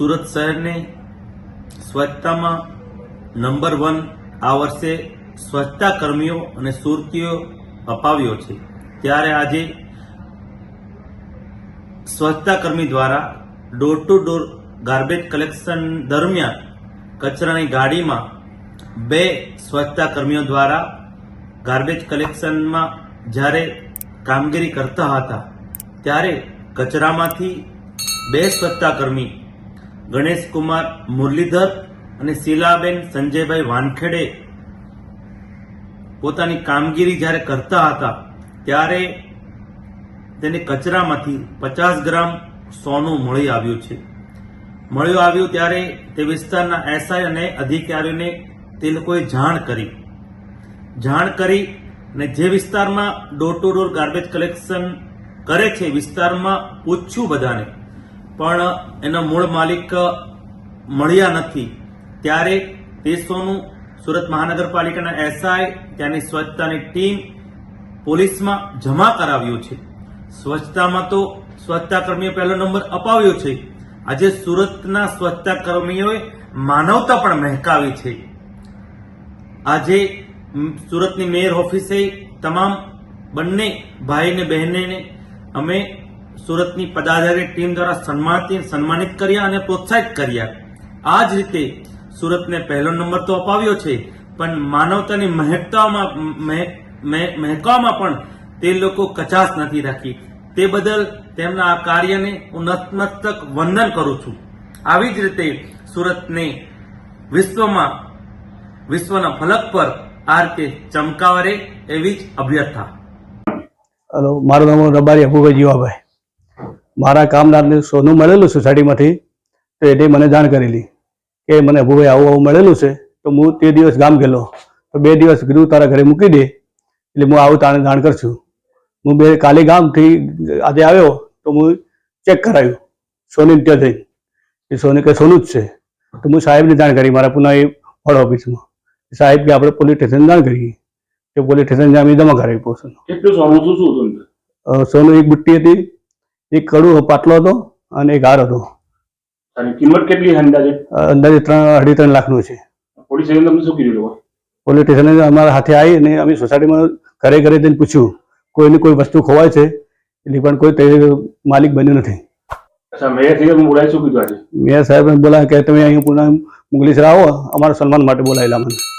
સુરત શહેરને સ્વચ્છતામાં number one આ વર્ષે સ્વચ્છતા કર્મીઓ અને સુરતીઓ અપાવ્યો છે. ત્યારે આજે સ્વચ્છતા કર્મી દ્વારા door to door garbage collection દરમિયાન કચરાની ગાડીમાં બે સ્વચ્છતા કર્મીઓ દ્વારા ગાર્બેજ કલેક્શનમાં જ્યારે કામગીરી કરતા હતા, ત્યારે કચરામાંથી બે સ્વચ્છતા કર્મી ગણેશકુમાર મુરલીધર અને શીલાબેન સંજયભાઈ વાનખેડે પોતાની કામગીરી જ્યારે કરતા હતા, ત્યારે તેને કચરામાંથી પચાસ ગ્રામ સોનું મળી આવ્યું છે. મળ્યું આવ્યું ત્યારે તે વિસ્તારના એસઆઈ અને અધિકારીઓને તે લોકોએ જાણ કરી. જાણ કરી અને જે વિસ્તારમાં door to door garbage collection કરે છે વિસ્તારમાં પૂછ્યું બધાને પણ એના મૂળ માલિક મળ્યા નથી. ત્યારે તે સોનું સુરત મહાનગરપાલિકાના એસઆઈ, ત્યાંની સ્વચ્છતાની ટીમ પોલીસમાં જમા કરાવ્યું છે. સ્વચ્છતામાં તો સ્વચ્છતા કર્મીઓ પહેલો નંબર અપાવ્યો છે. આજે સુરતના સ્વચ્છતા કર્મીઓએ માનવતા પણ મહેકાવી છે. આજે સુરતની મેયર ઓફિસે તમામ બંને ભાઈ ને બહેનને અમે સુરતની પદાધારી ટીમ દ્વારા સન્માનિત કર્યા અને પ્રોત્સાહિત કર્યા. આ જ રીતે સુરતને પહેલો નંબર તો અપાવ્યો છે, પણ માનવતાની મહેકતામાં મહે- મહે- મહેકવામાં પણ તે લોકો કચાશ નથી રાખી. તે બદલ તેમના આ કાર્યને હું નતમસ્તક વંદન કરું છું. આવી જ રીતે સુરતને વિશ્વમાં, વિશ્વના ફલક પર આ રીતે ચમકાવરે એવી જ અભ્યર્થના. હલો, મારું નામ રબારી અભુભાઈ જીવાભાઈ. મારા કામદારને સોનું મળેલું સોસાયટીમાંથી તો એને મને જાણ કરેલી કે મને અભુભાઈ આવું આવું મળેલું છે તો હું તે દિવસ ગામ ગયેલો. તો બે દિવસ કીધું તારા ઘરે મૂકી દે એટલે હું આવું તાને જાણ કરશું. હું બે કાલે ગામથી આજે આવ્યો તો હું ચેક કરાવ્યું સોની ત્યાં જઈને. એ સોની કે સોનું જ છે. તો હું સાહેબને જાણ કરી મારા પુના એ વડ ઓફિસમાં. સાહેબ કે આપણે પોલીસ સ્ટેશન જાણ કરીએ. કે પોલીસ સ્ટેશન અમે જમા કરાવી પોસન કેટલું સોનું શું સોનું એક બુટ્ટી હતી એક કડું પાટલો હતો અને એક હાર હતો. કિંમત કેટલી અંદાજે? અંદાજે ત્રણ અઢી ત્રણ લાખનું છે. પોલીસ સ્ટેશન તમને શું કીધું પોલીસ સ્ટેશને અમારા હાથે આવી અને અમે સોસાયટીમાં ઘરે ઘરે જઈને પૂછ્યું કોઈને કોઈ વસ્તુ ખોવાય છે? એટલે પણ કોઈ માલિક બન્યું નથી. મેયર સાહેબ બોલાય કે તમે અહીંયા પુના મુગલીસરા આવો અમારા સન્માન માટે બોલાયેલા મને.